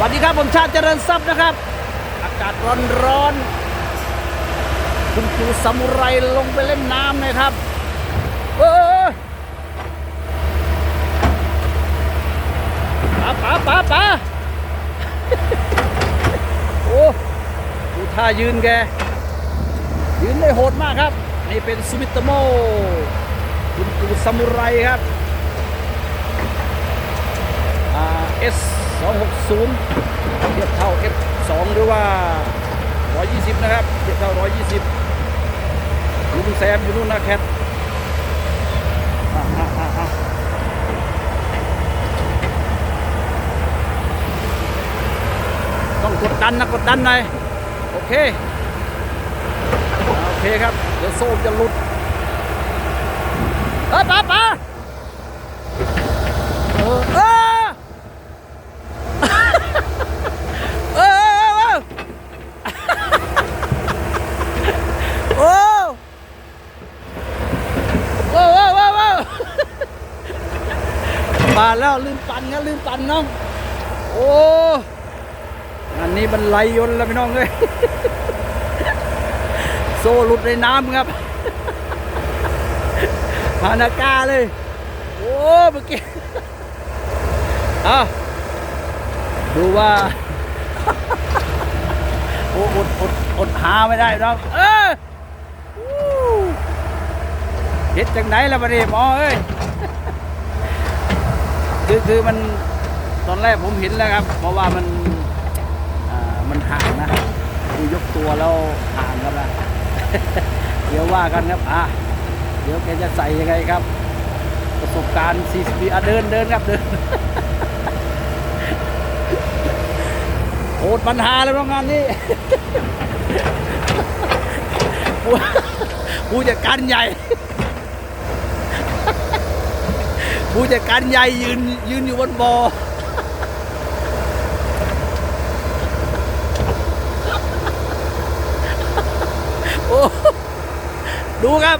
วัสดีครับผมชาติเจริญทรัพย์นะครับ อากาศร้อนร้อนๆคุณครูซามูไรลงไปเล่นน้ำนะครับ เออป๋าป๋าป๋าป๋าโอ้ดูท่ายืนแก ยืนได้โหดมากครับ นี่เป็นซูมิโตโม คุณครูซามูไรครับ 260 เทียบเท่า F 2 หรือว่า 120 นะครับ เทียบเท่า 120ลุงแซมอยู่นู่นนะแคทต้องกดดันนะ กดดันหน่อยโอเค โอเคครับ เดี๋ยวโซ่จะหลุดเออป้าป้าเออเออ เออโอ้โอ้โอ้โอ้โอ้มาแล้วลืมปันนะลืมปันน้อง โอ้อันนี้มัน ไหลยนแล้วพี่น้องเลยโซ่หลุดในน้ำครับฮานากาเลย โอ้เมื่อกี้อะดูว่าโอ้อดอดอดหาไม่ได้น้องเอออู้เฮ็ดจังไหนล่ะบัดนี้หมอเอ้ยคือคือมันตอนแรกผมเห็นแล้วครับ เพราะว่ามันอ่ามันห่างนะดู ยกตัวแล้วห่างกันนะเดี๋ยวว่ากันครับอะเดี๋ยวแกจะใส่ยังไงครับ ประสบการณ์40ปีอะเดินเดินครับเดินโอดปัญหาแล้วงงานนี้ผู้ผู้จัดการใหญ่ผู้จัดการใหญ่ยืนยืนอยู่บนบอโอ้ ดูครับ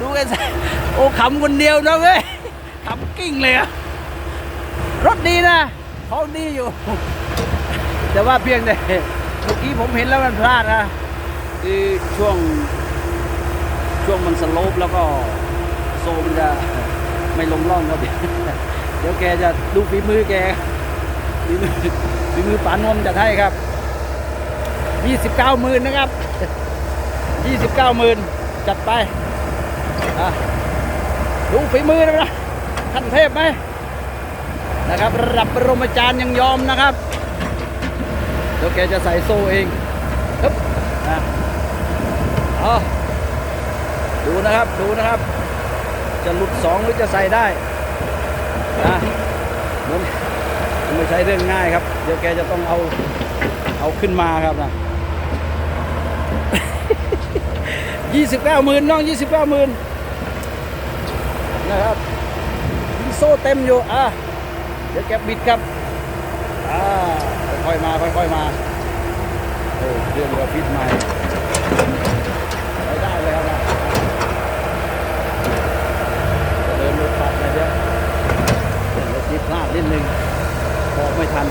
ดูกันสิโอ้ขำคนเดียวน้องเอ้ยขำกิ้งเลยอะรถดีนะเขาดีอยู่ แต่ว่าเพียงแต่เมื่อกี้ผมเห็นแล้วมันพลาดนะคือช่วง ช่วงมันสโลปแล้วก็โซมันจะไม่ลงร่องครับเดี๋ยวแกจะดูฝีมือแกฝีมือฝีมือปานนท์จะให้ครับ 29หมื่นนะครับ 29หมื่น จัดไปดูฝีมือนะขั้นเทพไหมนะครับระดับปรมาจารย์ยังยอมนะครับเดี๋ยวแกจะใส่โซ่เองฮึบนะเอาดูนะครับดูนะครับ จะหลุดสองหรือจะใส่ได้นะมันไม่ใช่เรื่องง่ายครับ เดี๋ยวแกจะต้องเอาเอาขึ้นมาครับนะ ยี่สิบเก้าหมื่นน้องยี่สิบเก้าหมื่นนะครับโซ่เต็มอยู่อะเดี๋ยวแกบิดครับอ่าค่อยๆมาค่อยๆมาโอ้เรื่องเรือฟิตใหม่ไปได้เลยครับนะเดินรถปัดอะไรเดี๋ยวเดี๋ยวรถจิ๊บพลาดนิดนึงบอไม่ทัน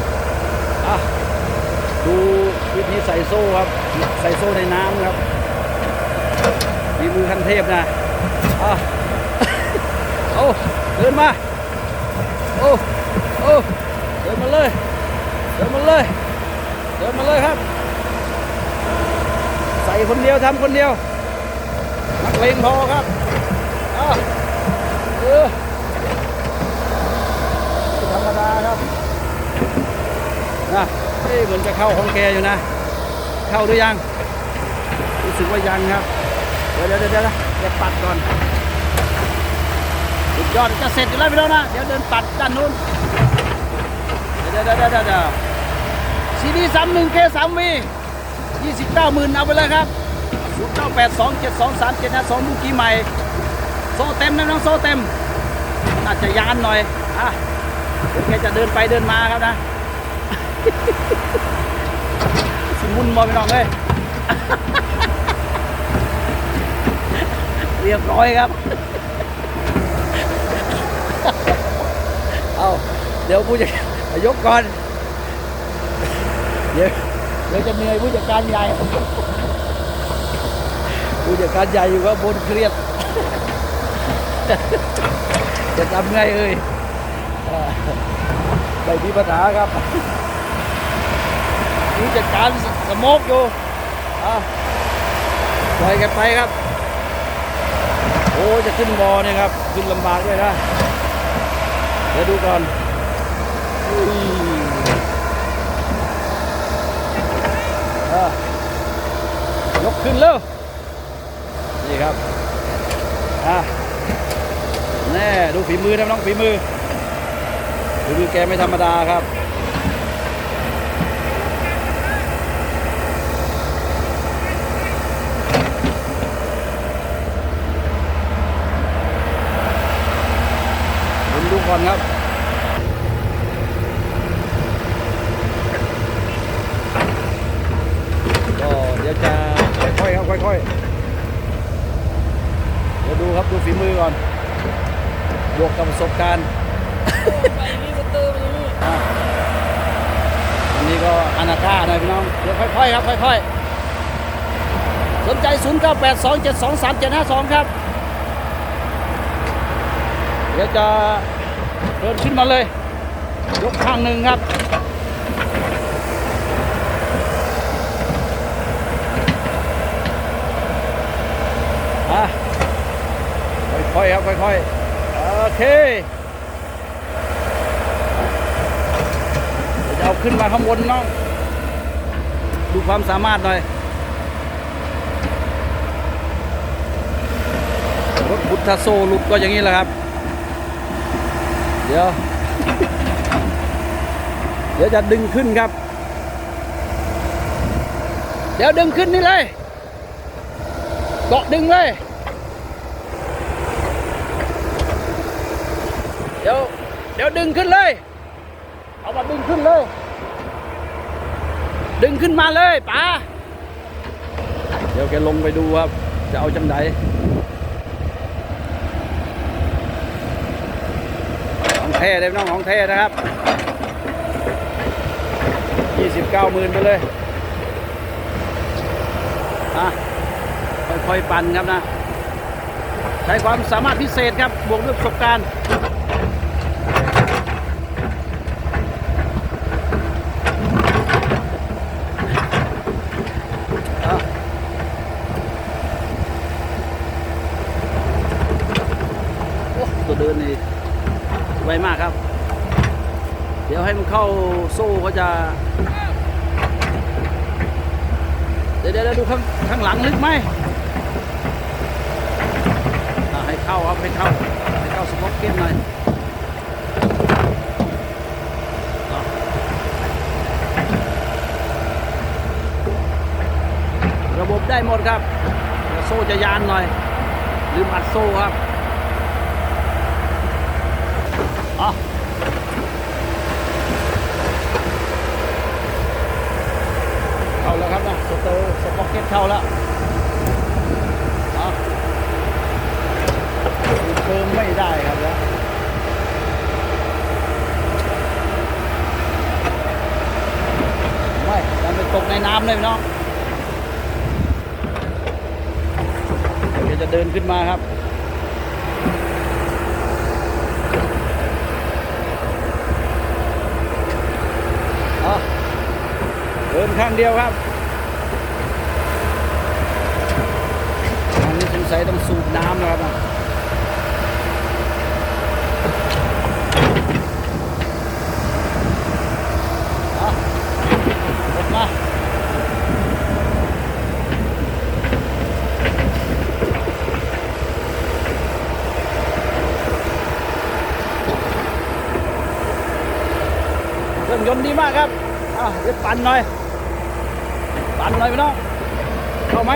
อะดูวิธีใส่โซ่ครับ ใส่โซ่ในน้ำครับ มีมือขั้นเทพนะอะโอ้เดินมา โอ้โอ้เดินมาเลย เดินมาเลย เดินมาเลยครับ ใส่คนเดียวทำคนเดียวนักเลงพอครับอ้าวเออธรรมดาครับนะเอ๊ะเหมือนจะเข้าของแกอยู่นะ เข้าหรือยัง รู้สึกว่ายังครับ เดี๋ยวเดี๋ยวเดี๋ยวเดี๋ยวเดี๋ยวปัดก่อนสุดยอดจะเสร็จอยู่แล้วพี่น้องนะ เดี๋ยวเดินปัดด้านนู้น เดี๋ยวเดี๋ยวเดี๋ยวเดี๋ยวซีดีสามหนึ่งเคสามวียี่สิบเก้าหมื่นเอาไปเลยครับศูนย์เก้าแปดสองเจ็ดสองสามเจ็ดห้าสองลูกกี้ใหม่โซ่เต็มนะน้องโซ่เต็มอาจจะยานหน่อยอะเดี๋ยวแกจะเดินไปเดินมาครับนะสิมุนบอไปน้องเลย เรียบร้อยครับ เอาเดี๋ยวกูจะยกก่อน เดี๋ยวเดี๋ยวจะเหนื่อยผู้จัดการใหญ่ ผู้จัดการใหญ่อยู่ว่าบนเครียด จะทำไงเอ่ยไม่มีปัญหาครับผู้จัดการสโมกอยู่อะปล่อยกันไปครับ โอ้จะขึ้นบอเนี่ยครับ ขึ้นลำบากด้วยนะ เดี๋ยวดูก่อนอยอะยกขึ้นเร็วนี่ครับอะแน่ดูฝีมือนะน้องฝีมือฝีมือแกไม่ธรรมดาครับ ผมดูก่อนครับก็เดี๋ยวจะค่อยๆครับค่อยๆเดี๋ยวดูครับดูฝีมือก่อนบวกกับประสบการณ์ไปนี่ก็เติมไปนี่อะอันนี้ก็อนาก้าหน่อยพี่น้องเดี๋ยวค่อยๆครับค่อยๆสนใจ 0 9 8 2 7 2 3 7 5 2 ครับ เดี๋ยวจะ เดินขึ้นมาเลย ยกข้างหนึ่งครับอะค่อยๆครับ ค่อยๆ โอเคเดี๋ยวจะเอาขึ้นมาข้างบนน้อง ดูความสามารถหน่อยรถพุทธโซลุดก็อย่างนี้แหละครับ เดี๋ยว เดี๋ยวจะดึงขึ้นครับ เดี๋ยวดึงขึ้นนี่เลยเกาะดึงเลย เดี๋ยว เดี๋ยวดึงขึ้นเลย เอามาดึงขึ้นเลย ดึงขึ้นมาเลยป๋าเดี๋ยวแกลงไปดูครับ จะเอาจังไดของ แท้เลยน้องของแท้นะครับ29หมื่นไปเลยอะค่อยๆปั่นครับนะ ใช้ความสามารถพิเศษครับบวกด้วยประสบการณ์ อะโอ้ตัวเดินนี่ไวมากครับ เดี๋ยว ให้มันเข้าโซ่ก็จะ เดี๋ยวเดี๋ยวดูข้างข้างหลังลึกไหมให้เข้าครับให้เข้าให้เข้าสป็อกเก็ตหน่อยระบบได้หมดครับ โซ่จะยานหน่อย ลืมอัดโซ่ครับอะเข้าแล้วครับนะสเตอร์สป็อ กเก็ตเข้าแล้วอ่เติมไม่ได้ครับแล้วไม่มันไปตกในน้ำเลยน้องเดี๋ยวจะเดินขึ้นมาครับเดินข้างเดียวครับ อันนี้สงสัยต้องสูบน้ำนะครับอะอาเครื่องยนต์ดีมากครับอะเดี๋ยวปั่นหน่อย ปั่นหน่อยพี่น้องเข้าไหม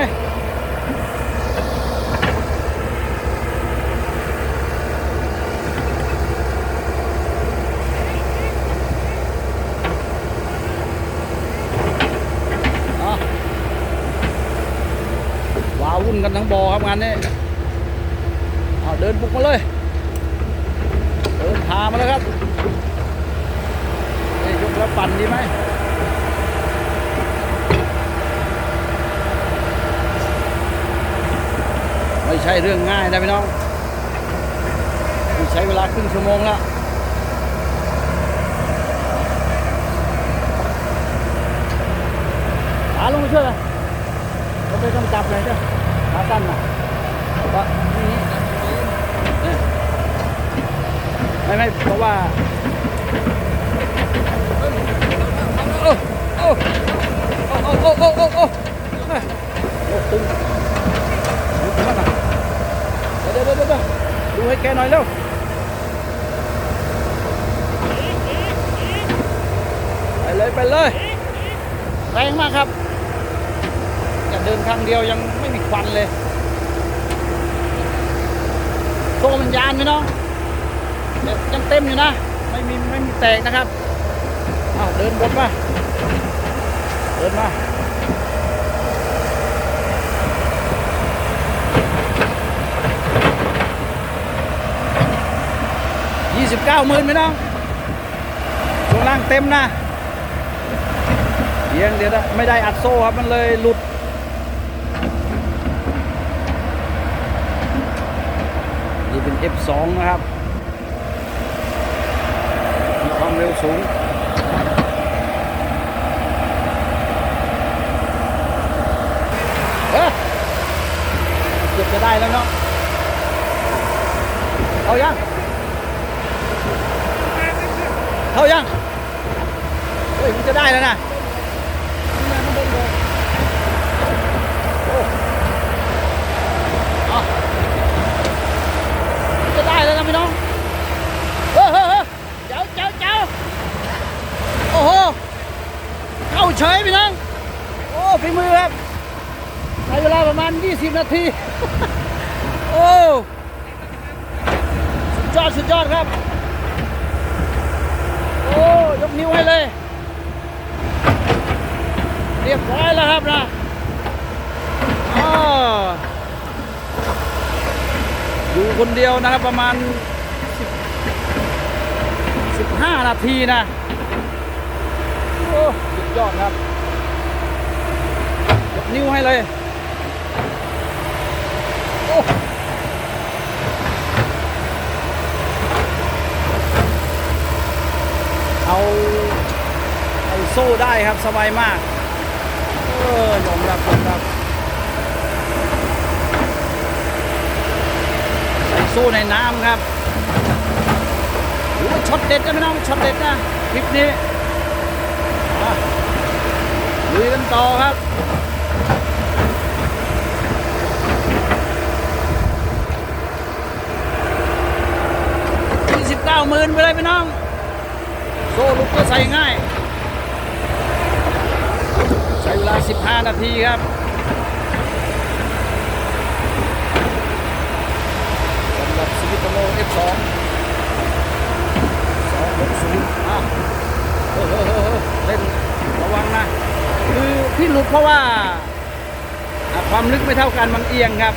ันทั้งบอครับงานนี้เอาเดินบุกมาเลย เดินพามาแล้ครับนี่ยกแล้วปั่นดีไหมไม่ใช่เรื่องง่ายนะพี่น้องใช้เวลาครึ่งชั่วโมงแล้วหาลุงมาช่วยเลยผมไปกำจับเลยเจ้า ขาตั้นน่ะว่านี่เนี่ยไม่ไม่เพราะว่าโอ้โอ้โอ้โอ้โอ้โอ้โอ้เฮ้ยโอ้ตึงเดี๋ยวเดี๋ยวเดี๋ยวดูให้แกหน่อยเร็วไปเลยไปเลยแรงมากครับอย่า เดินครั้งเดียวยังไม่มีควันเลยโซ่มันยานไหมน้องเดี๋ยวยังเต็มอยู่นะ ไม่มีไม่มีแตกนะครับอ้าเดินบนมาเดินมายี่สิบเก้าหมื่นไหมน้องช่วงล่างเต็มนะเพียงเดี๋ยวนะไม่ได้อัดโซ่ครับ มันเลยหลุด เป็น F2 นะครับมีความเร็วสูงเอ๊ะเกือบจะได้แล้วเนาะเอายังเข้ายังเฮ้ยมันจะได้แล้วนะโอ้เอามันจะได้แล้วนะพี่น้อง เฮ้ยเฮ้ยเฮ้ยเจ้าเจ้าเจ้าโอ้โห เข้าเฉยพี่น้องโอ้ฝีมือครับใช้เวลาประมาณ 20 นาที โอ้สุดยอดสุดยอดครับ โอ้ยกนิ้วให้เลย เรียบร้อยแล้วครับนะอ้ออยู่คนเดียวนะครับประมาณ 10 15 นาทีนะ โอ้สุด ยอดครับยกนิ้วให้เลยโอ้เอาเอาโซ่ได้ครับสบายมาก เออยอมรับยอมรับใส่โซในน้ำครับหรือว่าช็อตเด็ดนะพี่น้องช็อตเด็ดนะคลิปนี้ ลุยกันต่อครับ ยี่สิบเก้าหมื่นไปเลยพี่น้อง โซ่ลูกก็ใส่ง่าย ใช้เวลา15นาทีครับสำหรับสวิโม F2 260อะเออเออเออเออเล่น ระวังนะคือที่หลุดเพราะว่า ความลึกไม่เท่ากันมันเอียงครับ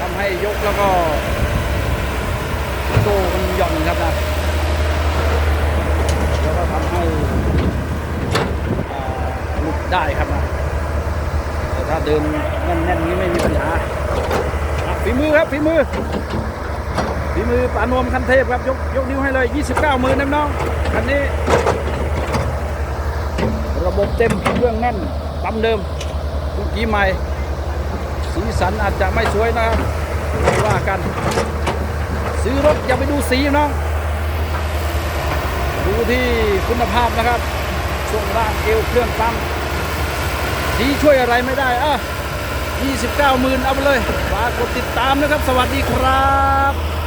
ทำให้ยกแล้วก็โซ่มันหย่อนครับนะแล้วก็ทำให้หลุดได้ครับนะแต่ถ้าเดินแน่นๆนี้ไม่มีปัญหาฝีมือครับฝีมือฝีมือปานวมคันเทพครับยกยกนิ้วให้เลย 29 มือน้องคันนี้ บบเต็มเครื่องแน่นปั๊มเดิมเมื่อกี้ใหม่ สีสันอาจจะไม่สวยนะครับไม่ว่ากัน ซื้อรถอย่าไปดูสีน้องดูที่คุณภาพนะครับช่วงล่างเอวเครื่องปั๊มสีช่วยอะไรไม่ได้อะ29หมื่นเอาไปเลยฝากกดติดตามนะครับ สวัสดีครับ